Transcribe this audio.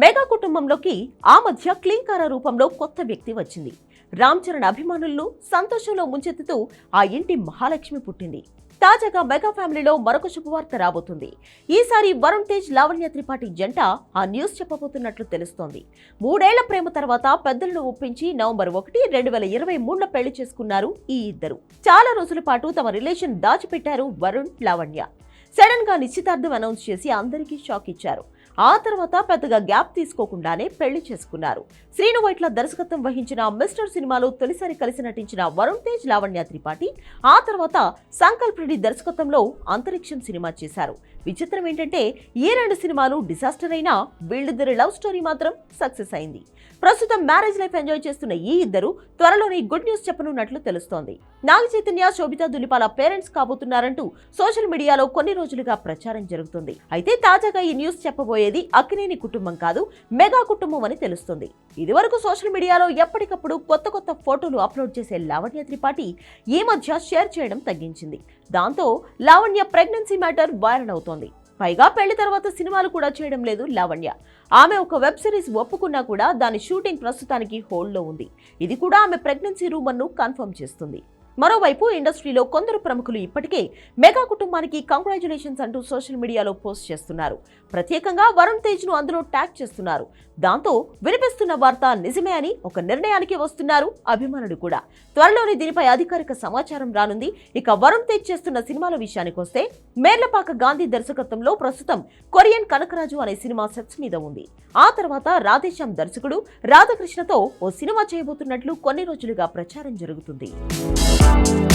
Mega కుటుంబంలోకి ఆ మధ్య క్లీంకార రూపంలో కొత్త వ్యక్తి వచ్చింది. రామ్ చరణ్ అభిమానుల్లో సంతోషంలో ముంచెత్తుతూ ఆ ఇంటి మహాలక్ష్మి పుట్టింది. తాజాగా మెగా ఫ్యామిలీలో మరొక శుభవార్త రాబోతుంది. ఈసారి వరుణ్ తేజ్ లావణ్య త్రిపాఠి జంట ఆ న్యూస్ చెప్పబోతున్నట్లు తెలుస్తోంది. మూడేళ్ళ ప్రేమ తర్వాత పెద్దలను ఒప్పించి నవంబర్ ఒకటి రెండు వేల ఇరవై మూడులో పెళ్ళి చేసుకున్నారు ఈ ఇద్దరు. చాలా రోజుల పాటు తమ రిలేషన్ దాచిపెట్టారు వరుణ్ లావణ్య. సడన్గా నిశ్చితార్థం అనౌన్స్ చేసి అందరికీ షాక్ ఇచ్చారు. ఆ తర్వాత పెద్దగా గ్యాప్ తీసుకోకుండానే పెళ్ళి చేసుకున్నారు. శ్రీను వైట్ల దర్శకత్వం వహించిన మిస్టర్ సినిమాలో తొలిసారి కలిసి నటించిన వరుణ్ తేజ్ లావణ్య త్రిపాఠి ఆ తర్వాత సంకల్ప్ రెడ్డి దర్శకత్వంలో అంతరిక్షం సినిమా చేశారు. విచిత్రం ఏంటంటే ఈ రెండు సినిమాలు డిసాస్టర్ అయినా వీళ్ళిద్దరి లవ్ స్టోరీ మాత్రం సక్సెస్ అయింది. ప్రస్తుతం మ్యారేజ్ లైఫ్ ఎంజాయ్ చేస్తున్న ఈ ఇద్దరు త్వరలోనే గుడ్ న్యూస్ చెప్పనున్నట్లు తెలుస్తోంది. నాగ చైతన్య శోభితా దులిపాల పేరెంట్స్ కాబోతున్నారంటూ సోషల్ మీడియాలో కొన్ని రోజులుగా ప్రచారం జరుగుతుంది. అయితే తాజాగా ఈ న్యూస్ చెప్పబోయేది అక్కినేని కుటుంబం కాదు మెగా కుటుంబం అని తెలుస్తుంది. ఇదివరకు సోషల్ మీడియాలో ఎప్పటికప్పుడు కొత్త కొత్త ఫోటోలు అప్లోడ్ చేసే లావణ్య త్రిపాఠి ఈ మధ్య షేర్ చేయడం తగ్గించింది. దాంతో లావణ్య ప్రెగ్నెన్సీ మ్యాటర్ వైరల్ అవుతోంది. పైగా పెళ్ళి తర్వాత సినిమాలు కూడా చేయడం లేదు లావణ్య. ఆమె ఒక వెబ్ సిరీస్ ఒప్పుకున్నా కూడా దాని షూటింగ్ ప్రస్తుతానికి హోల్డ్లో ఉంది. ఇది కూడా ఆమె ప్రెగ్నెన్సీ రూమర్ను కన్ఫర్మ్ చేస్తుంది. మరోవైపు ఇండస్ట్రీలో కొందరు ప్రముఖులు ఇప్పటికే మెగా కుటుంబానికి కంగ్రాచులేషన్స్ అంటూ సోషల్ మీడియాలో పోస్ట్ చేస్తున్నారు. ప్రత్యేకంగా వరుణ్ తేజ్ను అందులో ట్యాగ్ చేస్తున్నారు. దాంతో వినిపిస్తున్న వార్త నిజమే అని ఒక నిర్ణయానికి వస్తున్నారు అభిమానులు కూడా. త్వరలోనే దీనిపై అధికారిక సమాచారం రానుంది. ఇక వరుణ్ తేజ్ చేస్తున్న సినిమాల విషయానికి వస్తే మేర్లపాక గాంధీ దర్శకత్వంలో ప్రస్తుతం కొరియన్ కనకరాజు అనే సినిమా సెట్స్ మీద ఉంది. ఆ తర్వాత రాధేశ్యామ్ దర్శకుడు రాధాకృష్ణతో ఓ సినిమా చేయబోతున్నట్లు కొన్ని రోజులుగా ప్రచారం జరుగుతుంది. Thank you